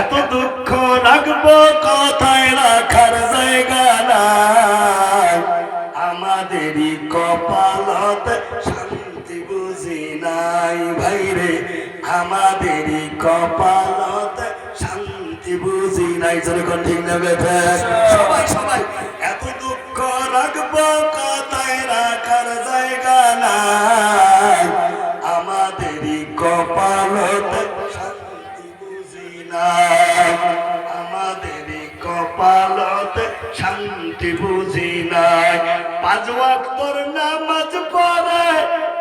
এত দুঃখ রাখব কথায় রাখার জায়গা নাই। আমাদেরই কপালত শান্তি বুঝি নাই ভাইরে। আমাদেরই কপালত শান্তি বুঝি নাই। যেরকম ঠিক না বেঠে? সবাই সবাই, এত দুঃখ রাখব কথায় রাখার জায়গা নাই। আমাদেরই কপালত শান্তি বুঝি নাই। পাঁচ ওয়াক্তর নামাজ পড়ে,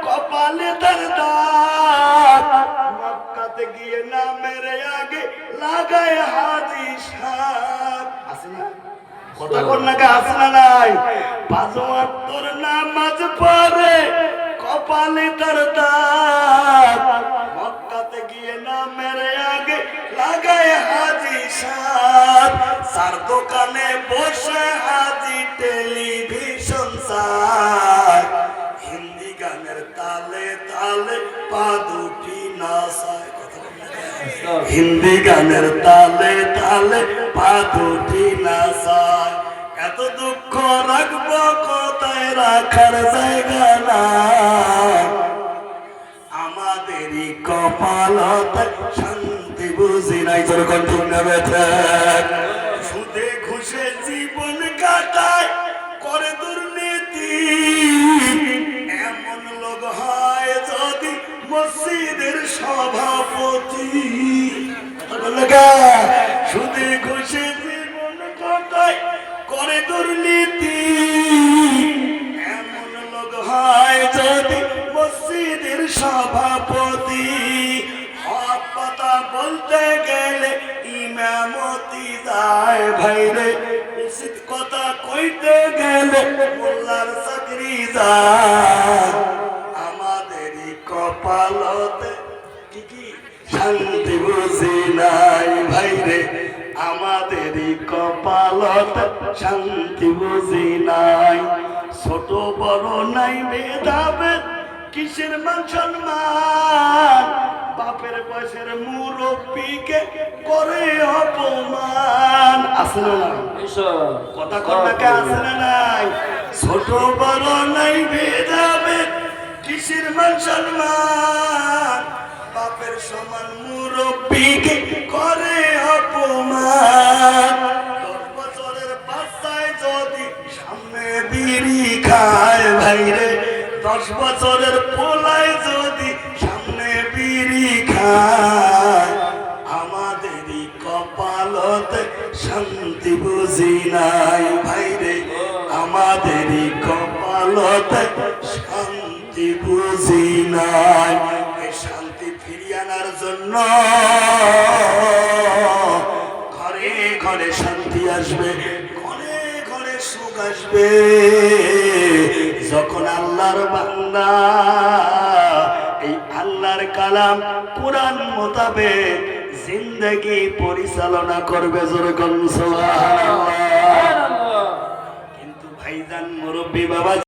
কপালে তার দাঁত। মক্কাতে গিয়ে নামের আগে লাগায় হাজি সাপ আছে না? কথা নাকি আছে না নাই? পাঁচ ওয়াক্তর নামাজ পড়ে, কপালে তার পা দুটি না হিন্দি গানের তালে তালে পা দুটি নাচায়। এত দুঃখ রাখব কোথায় রাখার জায়গা না আমাদেরই কপালত শান্তি বুঝি নাই তোর কণ্ঠ। সভাপতি। সুদে ঘুষে জীবন কাটায় করে দুর্নীতি। এমন লোক হয় যদি মসজিদের সভাপতি। কথা বলতে গেলে ইমামতি যায় ভাইরে উচিত কথা কইতে গেলে মোল্লার চাকরি যায়। আমাদেরই কপালতে শান্তি বুঝি নাই ভাইরে আমাদেরই কপালত শান্তি বুঝি নাই। ছোট বড় নাই ভেদাভেদ কিসের মান সম্মান? বাপের বয়সের মুরব্বীকে করে অপমান। আসলে কথা আছে না নাই? ছোট বড় নাই ভেদাভেদ কিসের মান বাপের সমান মুরব্বীকে করে অপমান। দশ বছরের বাচ্চায় যদি সামনে বিড়ি খায় ভাইরে দশ বছরের পোলায় যদি সামনে বিড়ি খায়, আমাদেরই কপালতে শান্তি বুঝি নাই ভাইরে আমাদেরই কপালতে শান্তি বুঝি নাই। ফিরিয়ে আনার জন্য ঘরে ঘরে শান্তি আসবে ঘরে ঘরে সুখ আসবে। যখন আল্লাহর বান্দা এই আল্লাহর কালাম কোরআন মোতাবেক জিন্দগি পরিচালনা করবে সুবহানাল্লাহ। কিন্তু ভাইজান মুরব্বী বাবা